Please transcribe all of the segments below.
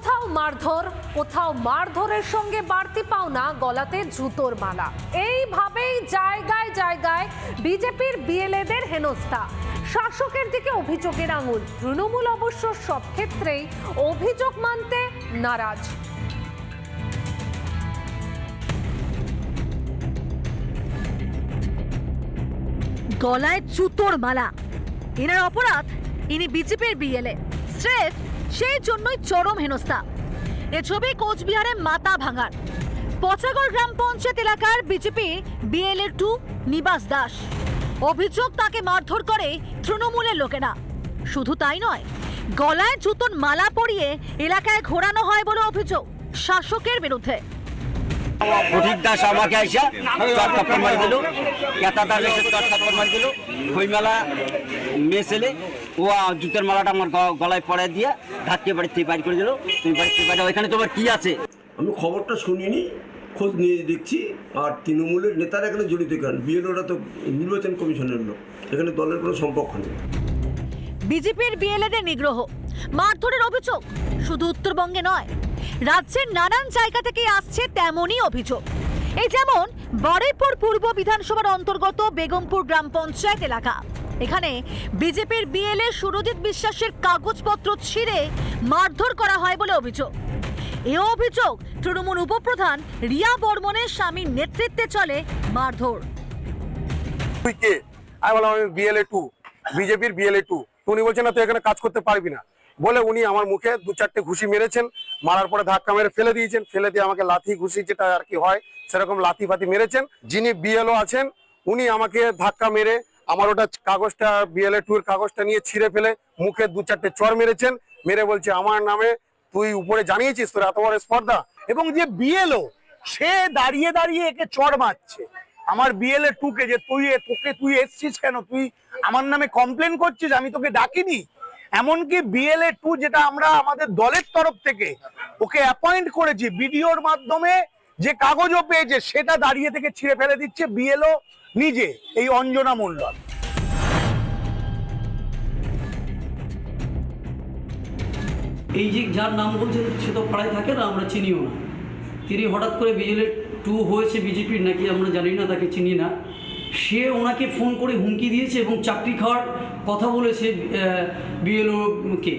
কোথাও মারধর, কোথাও মারধরের সঙ্গে বাড়তি পাওনা, গলাতে জুতোর মালা। এইভাবেই জায়গায় জায়গায় বিজেপির বিএলএদের হেনস্থা। শাসকের দিকে অভিযোগের আঙুল। তৃণমূল অবশ্য সব ক্ষেত্রেই অভিযোগ মানতে নারাজ। গলায় জুতোর মালা। এনার অপরাধ, ইনি বিজেপির বিএলএ। স্রেফ সেই জন্যই চরম হেনস্থা। এ ছবি কোচবিহারে মাথা ভাঙার। পচাগড় গ্রাম পঞ্চায়েত এলাকার বিজেপি বিএলএ টু নিবাস দাস। অভিযোগ তাকে মারধর করে তৃণমূলের লোকেরা। শুধু তাই নয়, গলায় জুতোর মালা পরিয়ে এলাকায় ঘোরানো হয় বলে অভিযোগ শাসকের বিরুদ্ধে। আমাকে ও জুতের মালাটা আমার গলায় পড়ায় দিয়ে ধাক্কে বাড়ি থেকে বাড়ি করে দিল। তুমি বাড়ি থেকে বাড়ি ওইখানে তোমার কি আছে? আমি খবরটা শুনিনি খোঁজ নিয়ে দেখছি আর তৃণমূলের নেতারা এখানে জড়িত কেন? বিএলওরা তো নির্বাচন কমিশনের লোক এখানে দলের কোনো সম্পর্ক নেই। বিজেপির বিএলএদের নিগ্রহ মারধরের অভিযোগ শুধু উত্তরবঙ্গে নয় রাজ্যের নানান জায়গা থেকে আসছে তেমনই অভিযোগ। এই যেমন বারুইপুর পূর্ব বিধানসভার অন্তর্গত বেগমপুর গ্রাম পঞ্চায়েত এলাকা। এখানে বিজেপির বিএলএ সুরজিৎ বিশ্বাসের কাগজপত্র ছিঁড়ে মারধর করা হয় বলে অভিযোগ। এ অভিযোগ তৃণমূল উপপ্রধান রিয়া বর্মনের স্বামীর নেতৃত্বে চলে মারধর। আমি বললাম, আমি বিএলএ টু, বিজেপির বিএলএ টু। উনি বলছেন, না, তুই এখানে কাজ করতে পারবি না। বলে উনি আমার মুখে দু চারটে ঘুষি মেরেছেন, মারার পরে ধাক্কা মেরে ফেলে দিয়েছেন। ফেলে দিয়ে আমাকে লাথি, ঘুষি, যেটা আর কি হয় সেরকম লাথি ফাতি মেরেছেন, যিনি বিএলও আছেন, উনি আমাকে ধাক্কা মেরে আমার ওটা কাগজটা বিএলএ টু এর কাগজটা নিয়ে ছিঁড়ে ফেলে, মুখে দু চারটে চর মেরেছেন, মেরে বলছে, আমার নামে তুই উপরে জানিয়েছিস তোর এত বড় স্পর্ধা? এবং যে বিএলও সে দাঁড়িয়ে দাঁড়িয়ে একে চড় মারছে। আমার বিএলএ টুকে যে তুই তোকে তুই এসছিস কেন? তুই আমার নামে কমপ্লেন করছিস, আমি তোকে ডাকিনি। এমনকি বিএলএ টু যেটা আমরা আমাদের দলের তরফ থেকে ওকে অ্যাপয়েন্ট করেছি বিডিওর মাধ্যমে যে কাগজও পেয়েছে সেটা দাঁড়িয়ে থেকে ছিঁড়ে ফেলে দিচ্ছে বিএলও নিজে এই অঞ্জনা মণ্ডল। এই যে যার নাম বলছেন সে তো পাড়ায় থাকে না আমরা চিনিও না। তিনি হঠাৎ করে বিজেপি টু হয়েছে বিজেপির নাকি আমরা জানি না তাকে চিনি না। সে ওনাকে ফোন করে হুমকি দিয়েছে এবং চাকরি খাওয়ার কথা বলেছে বিএলওকে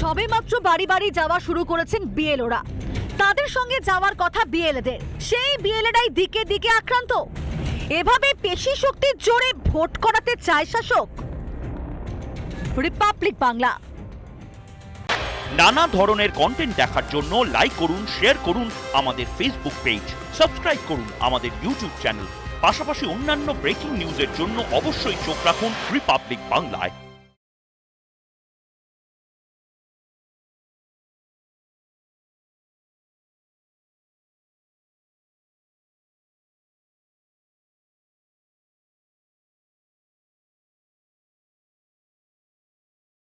সবে মাত্র বাড়ি বাড়ি যাওয়া শুরু করেছেন বিএলওরা তাদের সঙ্গে যাওয়ার কথা বিএলএদের। সেই বিএলএরাই দিকে দিকে আক্রান্ত। এভাবে পেশি শক্তির জোরে ভোট করাতে চায় শাসক। রিপাবলিক বাংলা। নানা ধরনের কন্টেন্ট দেখার জন্য লাইক করুন শেয়ার করুন আমাদের ফেসবুক পেজ সাবস্ক্রাইব করুন আমাদের ইউটিউব চ্যানেল পাশাপাশি অন্যান্য ব্রেকিং নিউজের জন্য অবশ্যই চোখ রাখুন রিপাবলিক বাংলায়